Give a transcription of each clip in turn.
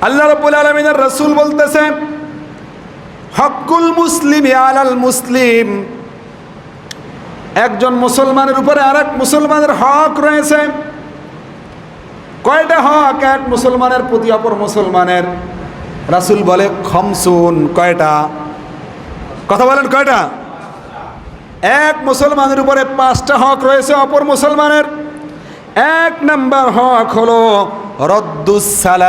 আল্লাহ রব্বুল আলমিনের রসুল বলতেছে হকুল মুসলিম আলাল মুসলিম। একজন মুসলমানের উপরে আরেক মুসলমানের হক রয়েছে। কয়টা হক এক মুসলমানের প্রতি অপর মুসলমানের? রাসুল বলে, খমসুন। কয়টা? কথা বলেন, কয়টা? এক মুসলমানের উপরে পাঁচটা হক রয়েছে অপর মুসলমানের। এক নাম্বার হক হলো রদ্দুসালাম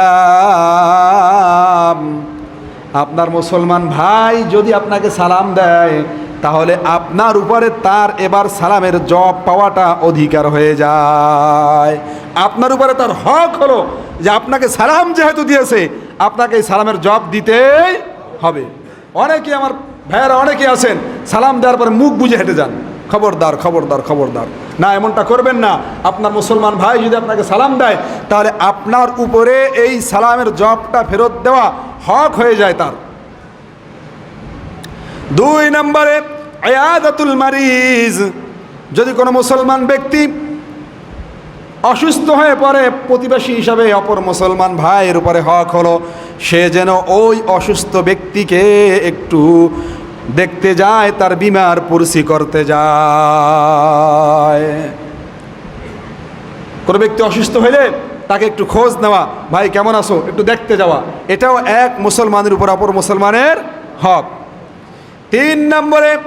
আপনার মুসলমান ভাই যদি আপনাকে সালাম দেয়, তাহলে আপনার উপরে তার এবার সালামের জব পাওয়াটা অধিকার হয়ে যায়। আপনার উপরে তার হক হলো যে আপনাকে সালাম যেহেতু দিয়েছে, আপনাকে এই সালামের জব দিতেই হবে। অনেকে আমার ভাইয়েরা, অনেকে আছেন, সালাম দেওয়ার পরে মুখ বুঝে হেঁটে যান। খবরদার খবরদার খবরদার। না, এমনটা করবেন না। আপনার মুসলমান ভাই যদি আপনাকে সালাম দেয়, তাহলে আপনার উপরে এই সালামের জবটা ফেরত দেওয়া হক হয়ে যায় তার। দুই নম্বরে, আয়াদাতুল মারিজ। যদি কোনো মুসলমান ব্যক্তি অসুস্থ হয়ে পড়ে, প্রতিবেশী হিসাবে অপর মুসলমান ভাইয়ের উপরে হক হলো, সে যেন ওই অসুস্থ ব্যক্তিকে একটু দেখতে যায়, তার বিমার পুরসি করতে যায়। কোনো ব্যক্তি অসুস্থ হইলে তাকে একটু খোঁজ নেওয়া, ভাই, কেমন আছো? একটু দেখতে যাওয়া। এটাও এক মুসলমানের উপর অপর মুসলমানের হক। তিন নম্বরে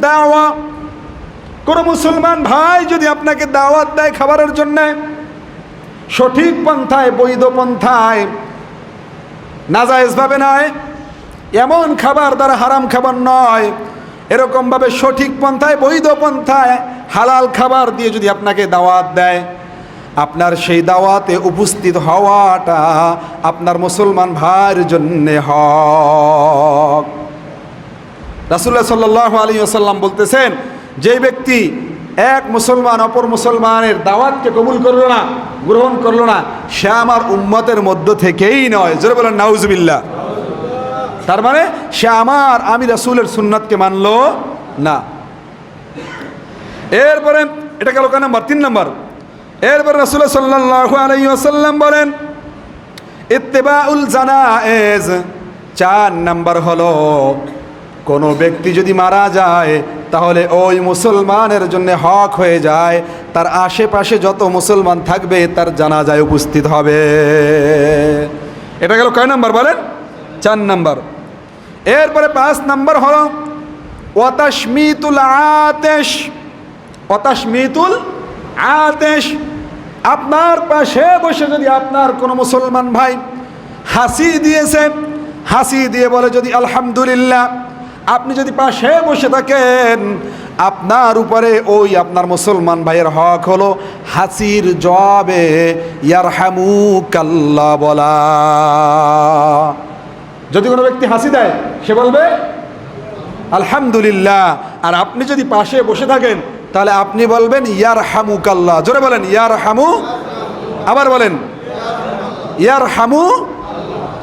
দাওয়া। কোনো মুসলমান ভাই যদি আপনাকে দাওয়াত দেয় খাবারের জন্য, সঠিক পন্থায়, বৈধ পন্থায়, নাজায়েজভাবে নয় এমন খাবার দ্বারা হারাম খাবার নয়। এরকমভাবে সঠিক পন্থায়, বৈধ পন্থায় হালাল খাবার দিয়ে যদি আপনাকে দাওয়াত দেয়, আপনার সেই দাওয়াতে উপস্থিত হওয়াটা আপনার মুসলমান ভাইয়ের জন্যে হক। রাসুল্লাহ সাল্লাহ আলী আসাল্লাম বলতেছেন যে ব্যক্তি এক মুসলমান অপর মুসলমানের দাওয়াতকে কবুল করল না, গ্রহণ করল না, সে আমার উম্মতের মধ্য থেকেই নয়। জোরে বলেন নাউজবিল্লা তার মানে সে আমার আমি রাসুলের সুন্নাতকে মানল না। এরপরে এটা গেল ক নাম্বার? তিন নম্বর। এরপর রাসুল সাল্লাহ আলাই আসাল্লাম বলেন, ইত্তেবাউল জানায়েজ। চার নাম্বার হলো, কোনো ব্যক্তি যদি মারা যায়, তাহলে ওই মুসলমানের জন্য হক হয়ে যায়। তার আশেপাশে যত মুসলমান থাকবে, তার জানাজায় উপস্থিত হবে। এটা গেল কয় নাম্বার বলেন? চার নাম্বার। এরপরে পাঁচ নম্বর হলো ওয়াতাশমিতুল আতেশ ওয়াতাশমিতুল আতেশ আপনার পাশে বসে যদি আপনার কোনো মুসলমান ভাই হাসি দিয়েছে, হাসি দিয়ে বলে যদি আলহামদুলিল্লাহ, আপনি যদি পাশে বসে থাকেন, আপনার উপরে ওই আপনার মুসলমান ভাইয়ের হক হলো হাসির জবে ইয়ার কাল্লা বলা। যদি কোনো ব্যক্তি হাসি দেয়, সে বলবে, আলহামদুলিল্লাহ। আর আপনি যদি পাশে বসে থাকেন, তাহলে আপনি বলবেন ইয়ার হামু কাল্লা জোরে বলেন ইয়ার হামু আবার বলেন ইয়ার হামু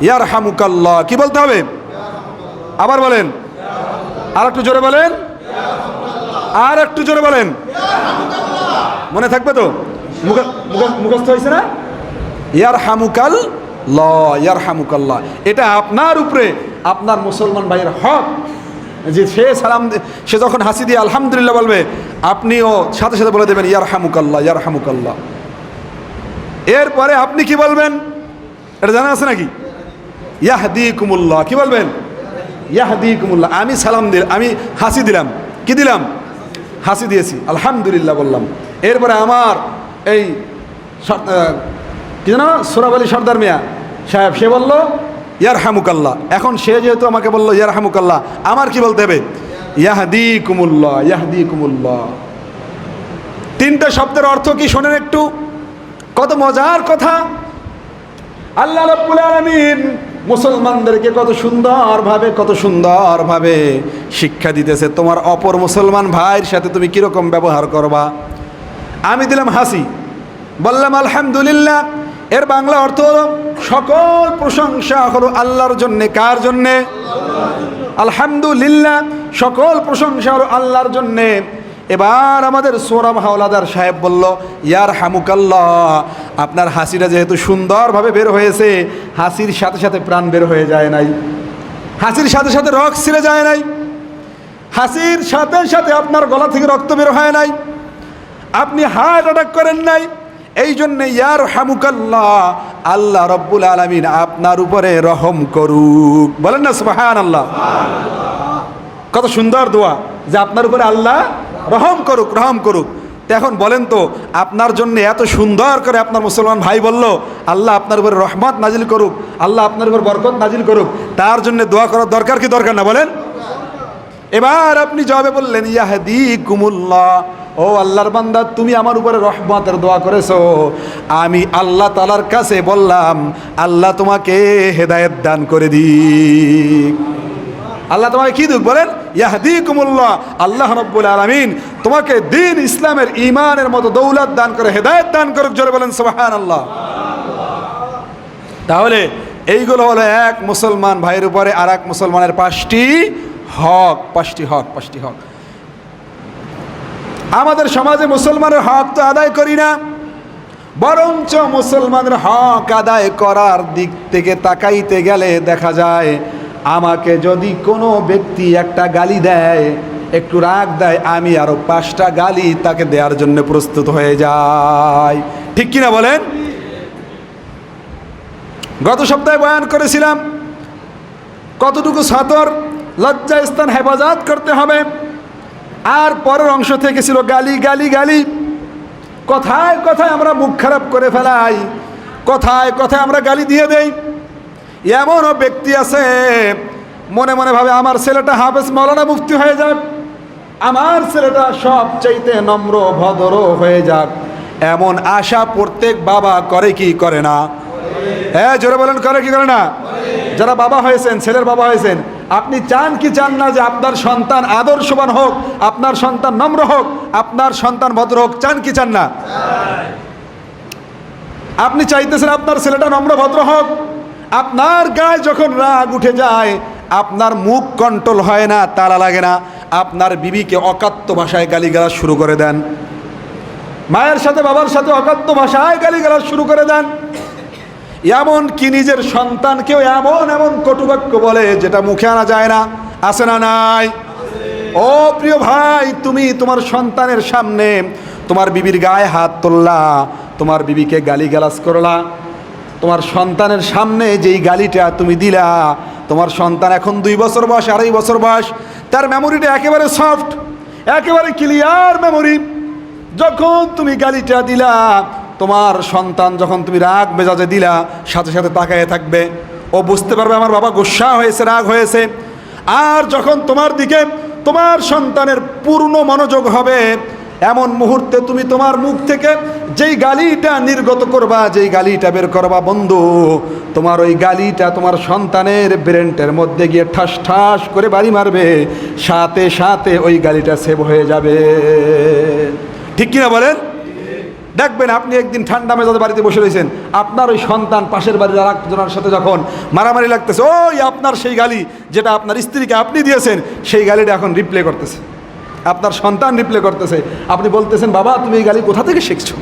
ইয়ার হামু কাল্লা কি বলতে হবে? আবার বলেন আর একটু জোরে বলেন আর একটু জোরে বলেন। মনে থাকবে তো? মুখ- মুখ- মুখস্থ হয়েছে না? ইয়ার হামুকাল ল ইয়ার হামুকাল্লাহ এটা আপনার উপরে, আপনার মুসলমান ভাইয়ের হক। যে সে সালাম সে যখন হাসি দিয়ে আলহামদুলিল্লাহ বলবে, আপনিও সাথে সাথে বলে দেবেন ইয়ার হামুকাল্লাহ ইয়ার হামুকাল্লাহ এরপরে আপনি কি বলবেন? এটা জানা আছে নাকি? ইয়াহদি কুমুল্লাহ কি বলবেন? ইয়াহদি কুমুল্লাহ আমি সালাম দিল আমি হাসি দিলাম। কি দিলাম? হাসি দিয়েছি। আলহামদুলিল্লাহ বললাম। এরপরে আমার এই কি জানো? সোরাব আলী সর্দার মিয়া সাহেব, সে বলল ইয়ার হামুকাল্লাহ এখন সে যেহেতু আমাকে বলল ইয়ার হামুকাল্লাহ আমার কি বলতে হবে? ইয়াহদি কুমুল্লাহ ইয়াহদি কুমুল্লাহ তিনটা শব্দের অর্থ কি শোনেন একটু? কত মজার কথা। আল্লাহ রব্বুল আলামিন মুসলমানদেরকে কত সুন্দরভাবে কত সুন্দরভাবে শিক্ষা দিতেছে। তোমার অপর মুসলমান ভাইয়ের সাথে তুমি কীরকম ব্যবহার করবা? আমি দিলাম হাসি। বললাম, আলহামদুলিল্লাহ। এর বাংলা অর্থ সকল প্রশংসা হলো আল্লাহর জন্যে, কার জন্যে? আলহামদুলিল্লাহ, সকল প্রশংসা হলো আল্লাহর জন্যে। এবার আমাদের সোরাম হাওলাদার সাহেব বলল ইয়ার হামুকাল্লাহ আপনার হাসিটা যেহেতু সুন্দরভাবে বের হয়েছে, হাসির সাথে সাথে প্রাণ বের হয়ে যায় নাই। হাসির সাথে সাথে রক ছিঁড়ে যায় নাই। হাসির সাথে সাথে আপনার গলা থেকে রক্ত বের হয় নাই। আপনি হার্ট অ্যাটাক করেন নাই। এই জন্যে ইয়ার হামুকাল্লাহ আল্লাহ রব্বুল আলমিন আপনার উপরে রহম করুক। বলেন না সুবাহান আল্লাহ কত সুন্দর দোয়া যে আপনার উপরে আল্লাহ রহম করুক রহম করুক। এখন বলেন তো, আপনার জন্য এত সুন্দর করে আপনার মুসলমান ভাই বলল, আল্লাহ আপনার উপরে রহমত নাজিল করুক, আল্লাহ আপনার উপর বরকত নাজিল করুক, তার জন্য দোয়া করার দরকার কি দরকার না বলেন? এবার আপনি জবাবে বললেন ইয়াহদি কুমুল্লাহ ও আল্লাহর বান্দা, তুমি আমার উপরে রহমতের দোয়া করেছ। আমি আল্লাহ তালার কাছে বললাম, আল্লাহ তোমাকে হেদায়েত দান করে দিক। আল্লাহ তোমাকে কি দুঃখ বলেন? ইয়াহদি কুমুল্লাহ আল্লাহ রব্বুল আলমিন তোমাকে দিন ইসলামের ইমানের মতো দৌলত দান করে, হেদায়েত দান করুক, জোরে বলেন সুবাহান আল্লাহ তাহলে এইগুলো হলো এক মুসলমান ভাইয়ের উপরে আর এক মুসলমানের পাঁচটি হক পাঁচটি হক পাঁচটি হক। আমাদের সমাজে মুসলমানের হক তো আদায় করি না, বরঞ্চ মুসলমানের হক আদায় করার দিক থেকে তাকাইতে গেলে দেখা যায় আমাকে যদি কোনো ব্যক্তি একটা গালি দেয়, একটু রাগ দেয়, আমি আরও পাঁচটা গালি তাকে দেওয়ার জন্য প্রস্তুত হয়ে যাই। ঠিক কিনা বলেন? গত সপ্তাহে বয়ান করেছিলাম, কতটুকু সাতর লজ্জা স্থান হেফাজত করতে হবে। আর পরের অংশ থেকে ছিল গালি গালি গালি। কথায় কথায় আমরা মুখ খারাপ করে ফেলাই। কথায় কথায় আমরা গালি দিয়ে দেই। এমনও ব্যক্তি আছে, মনে মনে ভাবে, আমার ছেলেটা হাফেজ মৌলানা মুফতি হয়ে যাক। আমার ছেলেটা সব চাইতে নম্র, ভদ্র হয়ে যাক। এমন আশা প্রত্যেক বাবা করে কি করে না? হ্যাঁ জোরে বলেন, করে কি করে না? যারা বাবা হয়েছেন, ছেলের বাবা হয়েছেন আপনি চান কি চান না যে আপনার সন্তান আদর্শবান হোক, আপনার সন্তান নম্র হোক, আপনার সন্তান ভদ্র হোক, চান কি চান না? আপনি চাইতেছেন আপনার ছেলেটা নম্র ভদ্র হোক, আপনার গায়ে যখন রাগ উঠে যায়, আপনার মুখ কন্ট্রোল হয় না, তালা লাগে না, আপনার বিবিকে অকাত্য ভাষায় গালিগালাজ শুরু করে দেন। মায়ের সাথে বাবার সাথে অকাত্য ভাষায় গালিগালাজ শুরু করে দেন। এমন কি নিজের সন্তানকেও এমন এমন কটুবাক্য বলে যেটা মুখে আনা যায় না? আসে না নাই? ও প্রিয় ভাই, তুমি তোমার সন্তানের সামনে তোমার বিবির গায়ে হাত তুললা, তোমার বিবিকে গালি গালাজ করলা। তোমার সন্তানের সামনে যেই গালিটা তুমি দিলা, তোমার সন্তান এখন দুই বছর বয়স, আড়াই বছর বয়স, তার মেমোরিটা একেবারে সফট একেবারে ক্লিয়ার মেমোরি যখন তুমি গালিটা দিলা তোমার সন্তান যখন তুমি রাগ মেজাজে দিলা, সাথে সাথে তাকায় থাকবে। ও বুঝতে পারবে আমার বাবা গুসা হয়েছে, রাগ হয়েছে। আর যখন তোমার দিকে তোমার সন্তানের পূর্ণ মনোযোগ হবে, এমন মুহূর্তে তুমি তোমার মুখ থেকে যেই গালিটা নির্গত করবা, যেই গালিটা বের করবা, বন্ধু, তোমার ওই গালিটা তোমার সন্তানের ব্রেনটের মধ্যে গিয়ে ঠাস ঠাস করে বাড়ি মারবে। সাথে সাথে ওই গালিটা সেভ হয়ে যাবে। ঠিক কিনা বলেন? দেখবেন আপনি একদিন ঠান্ডা মেজাজে বাড়িতে বসে রয়েছেন, আপনার ওই সন্তান পাশের বাড়ির আর একজনের সাথে যখন মারামারি লাগতেছে, ওই আপনার সেই গালি যেটা আপনার স্ত্রীকে আপনি দিয়েছেন, সেই গালিটা এখন রিপ্লে করতেছে। আপনার সন্তান রিপ্লে করতেছে। আপনি বলতেছেন, বাবা, তুমি এই গালি কোথা থেকে শিখছো?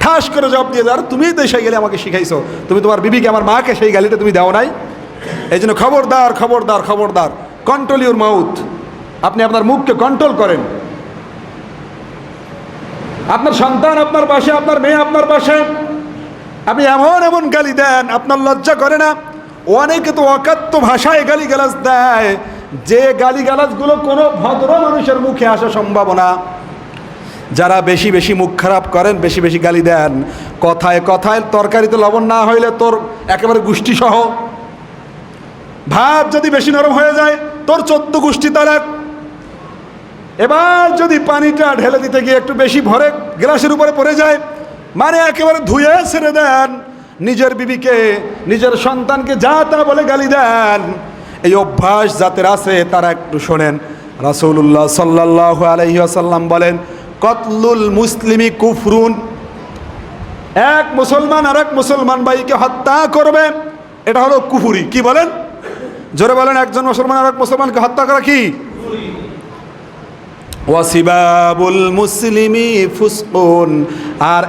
ঠাস করে জবাব দিয়ে আর, তুমি তো সেই গালি আমাকে শিখাইছো। তুমি তোমার বিবিকে, আমার মাকে সেই গালিটা তুমি দাও নাই? এই জন্য খবরদার খবরদার খবরদার কন্ট্রোল ইউর মাউথ আপনি আপনার মুখকে কন্ট্রোল করেন। আপনার সন্তান আপনার পাশে, আপনার মেয়ে আপনার পাশে। আপনি এমন এমন গালি দেন, আপনার লজ্জা করে না। অনেকে তো অকাত্য ভাষায় গালি গালাজ দেয়। যে গালি গালাজগুলো কোনো ভদ্র মানুষের মুখে আসা সম্ভাবনা যারা বেশি বেশি মুখ খারাপ করেন, বেশি বেশি গালি দেন। কথায় কথায় তরকারিতে লবণ না হইলে তোর একেবারে গোষ্ঠী সহ ভাত যদি বেশি নরম হয়ে যায়, তোর চোদ্দ গোষ্ঠী তারাক এবার যদি পানিটা ঢেলে দিতে গিয়ে একটু বেশি ভরে গ্লাসের উপরে পড়ে যায় মানে একেবারে ধুয়ে ছেড়ে দেন, নিজের বিবিকে, নিজের সন্তানকে যা তা বলে গালি দেন, এই অভ্যাস যাদের আছে তারা একটু শোনেন। রাসৌলুল্লাহ সাল্লাহ আলহিহাসাল্লাম বলেন, কতলুল মুসলিমি কুফরুন। এক মুসলমান আর এক মুসলমান ভাইকে হত্যা করবে, এটা হলো কুফুরি। কি বলেন? জোরে বলেন, একজন মুসলমান আর এক মুসলমানকে হত্যা করা কি? ওয়াসিবাবুল মুসলিমি ফুসকুন। আর